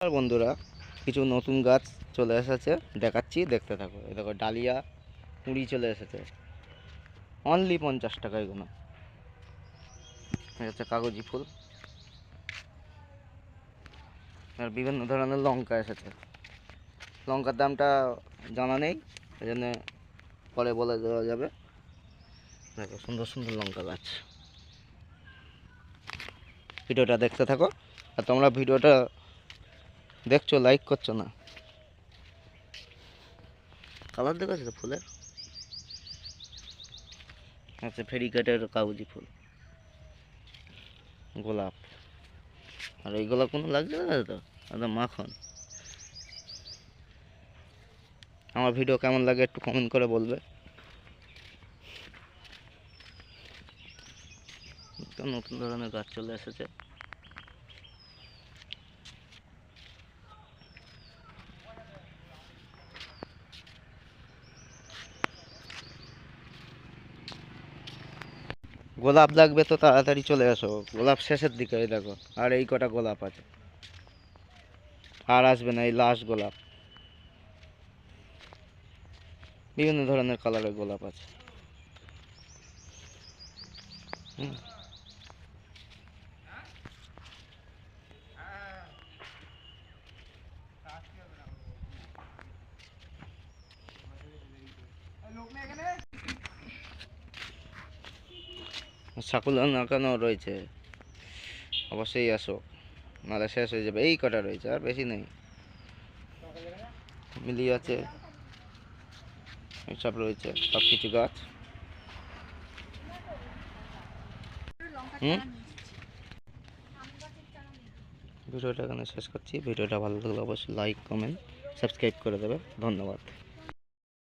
আর বন্ধুরা, কিছু নতুন গাছ চলে এসেছে, দেখাচ্ছি, দেখতে থাকো। দেখো, ডালিয়া, কুড়ি চলে এসেছে। অনলি পঞ্চাশ টাকা এগুলো। হচ্ছে কাগজি ফুল। আর বিভিন্ন ধরনের লঙ্কা এসেছে। লঙ্কার দামটা জানা নেই, এই জন্য পরে বলে দেওয়া যাবে। দেখো, সুন্দর সুন্দর লঙ্কা গাছ। ভিডিওটা দেখতে থাকো। আর তোমরা ভিডিওটা দেখছ লাইক করছ না। কালার দেখেছ তো ফুলের? আচ্ছা ফেরিকেটের কাগজি ফুল। গোলাপ। আর এইগুলো কোনো লাগছে না তো একদম মাখন। আমার ভিডিও কেমন লাগে একটু কমেন্ট করে বলবে। নতুন ধরনের গাছ চলে এসেছে। গোলাপ লাগবে তো তাড়াতাড়ি চলে আসো গোলাপ শেষের দিকে, এই দেখো, আর এই কটা গোলাপ আছে। আর আসবে না, এই লাস্ট গোলাপ। বিভিন্ন ধরনের কালারের গোলাপ আছে। হুম। সাকুলা নাকানো রয়েছে। অবশ্যই আসো, নাহলে শেষ হয়ে যাবে। এই কটা রয়েছে, আর বেশি নেই। মিলি আছে এইসব রয়েছে সব কিছু গাছ। হুম? ভিডিওটা এখানে শেষ করছি। ভিডিওটা ভালো লাগলে অবশ্যই লাইক কমেন্ট সাবস্ক্রাইব করে দেবে। ধন্যবাদ।